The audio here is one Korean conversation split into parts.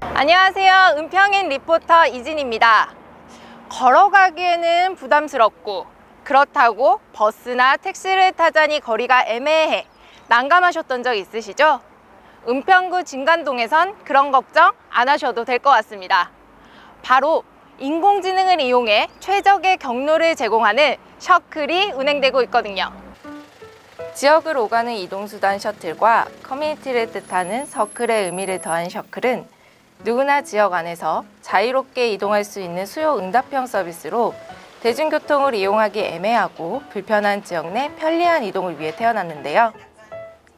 안녕하세요. 은평인 리포터 이진입니다. 걸어가기에는 부담스럽고 그렇다고 버스나 택시를 타자니 거리가 애매해 난감하셨던 적 있으시죠? 은평구 진간동에선 그런 걱정 안 하셔도 될 것 같습니다. 바로 인공지능을 이용해 최적의 경로를 제공하는 셔클이 운행되고 있거든요. 지역을 오가는 이동수단 셔틀과 커뮤니티를 뜻하는 서클의 의미를 더한 셔클은 누구나 지역 안에서 자유롭게 이동할 수 있는 수요 응답형 서비스로 대중교통을 이용하기 애매하고 불편한 지역 내 편리한 이동을 위해 태어났는데요.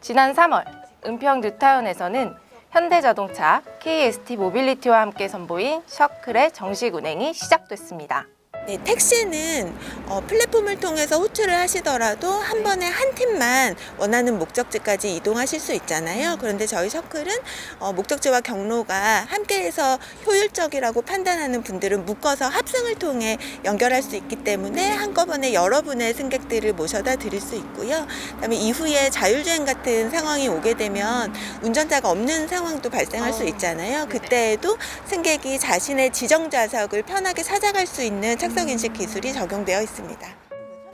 지난 3월 은평 뉴타운에서는 현대자동차, KST 모빌리티와 함께 선보인 셔클의 정식 운행이 시작됐습니다. 네, 택시는 어, 플랫폼을 통해서 호출을 하시더라도 한 번에 한 팀만 원하는 목적지까지 이동하실 수 있잖아요. 그런데 저희 셔클은 어, 목적지와 경로가 함께해서 효율적이라고 판단하는 분들은 묶어서 합승을 통해 연결할 수 있기 때문에 한꺼번에 여러분의 승객들을 모셔다 드릴 수 있고요. 그다음에 이후에 자율주행 같은 상황이 오게 되면 운전자가 없는 상황도 발생할 수 있잖아요. 그때에도 승객이 자신의 지정 좌석을 편하게 찾아갈 수 있는 착석 인식 기술이 적용되어 있습니다.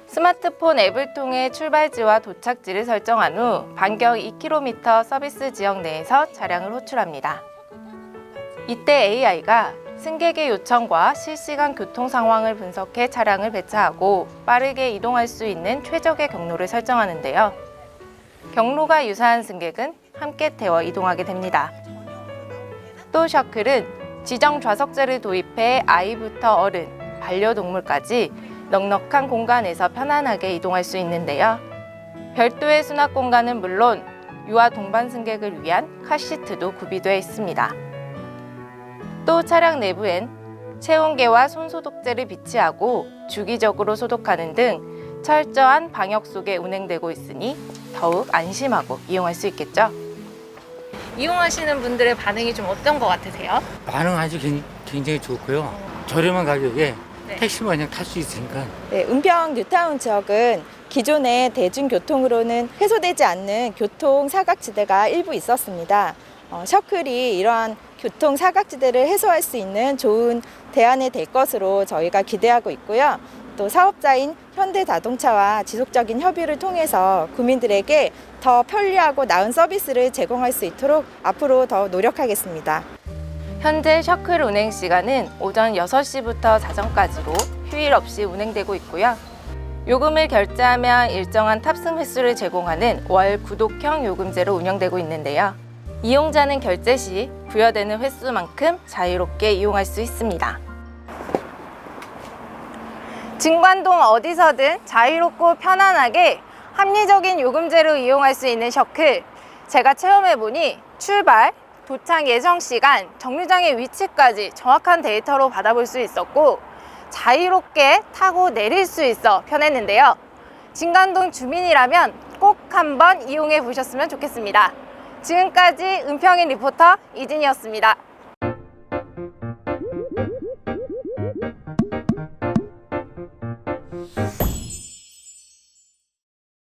스마트폰 앱을 통해 출발지와 도착지를 설정한 후 반경 2km 서비스 지역 내에서 차량을 호출합니다. 이때 AI가 승객의 요청과 실시간 교통 상황을 분석해 차량을 배차하고 빠르게 이동할 수 있는 최적의 경로를 설정하는데요. 경로가 유사한 승객은 함께 태워 이동하게 됩니다. 또 셔클은 지정 좌석제를 도입해 아이부터 어른, 반려동물까지 넉넉한 공간에서 편안하게 이동할 수 있는데요. 별도의 수납 공간은 물론 유아 동반 승객을 위한 카시트도 구비되어 있습니다. 또 차량 내부엔 체온계와 손소독제를 비치하고 주기적으로 소독하는 등 철저한 방역 속에 운행되고 있으니 더욱 안심하고 이용할 수 있겠죠. 이용하시는 분들의 반응이 좀 어떤 것 같으세요? 반응 아주 굉- 굉장히 좋고요. 저렴한 가격에 네. 택시만 그냥 탈 수 있으니까 네, 은평 뉴타운 지역은 기존의 대중교통으로는 해소되지 않는 교통 사각지대가 일부 있었습니다. 어, 셔클이 이러한 교통 사각지대를 해소할 수 있는 좋은 대안이 될 것으로 저희가 기대하고 있고요. 또 사업자인 현대자동차와 지속적인 협의를 통해서 국민들에게 더 편리하고 나은 서비스를 제공할 수 있도록 앞으로 더 노력하겠습니다. 현재 셔클 운행 시간은 오전 6시부터 자정까지로 휴일 없이 운행되고 있고요. 요금을 결제하면 일정한 탑승 횟수를 제공하는 월 구독형 요금제로 운영되고 있는데요. 이용자는 결제 시 부여되는 횟수만큼 자유롭게 이용할 수 있습니다. 진관동 어디서든 자유롭고 편안하게 합리적인 요금제로 이용할 수 있는 셔클. 제가 체험해보니 출발, 도착 예정 시간, 정류장의 위치까지 정확한 데이터로 받아볼 수 있었고 자유롭게 타고 내릴 수 있어 편했는데요. 진간동 주민이라면 꼭 한번 이용해 보셨으면 좋겠습니다. 지금까지 은평인 리포터 이진이었습니다.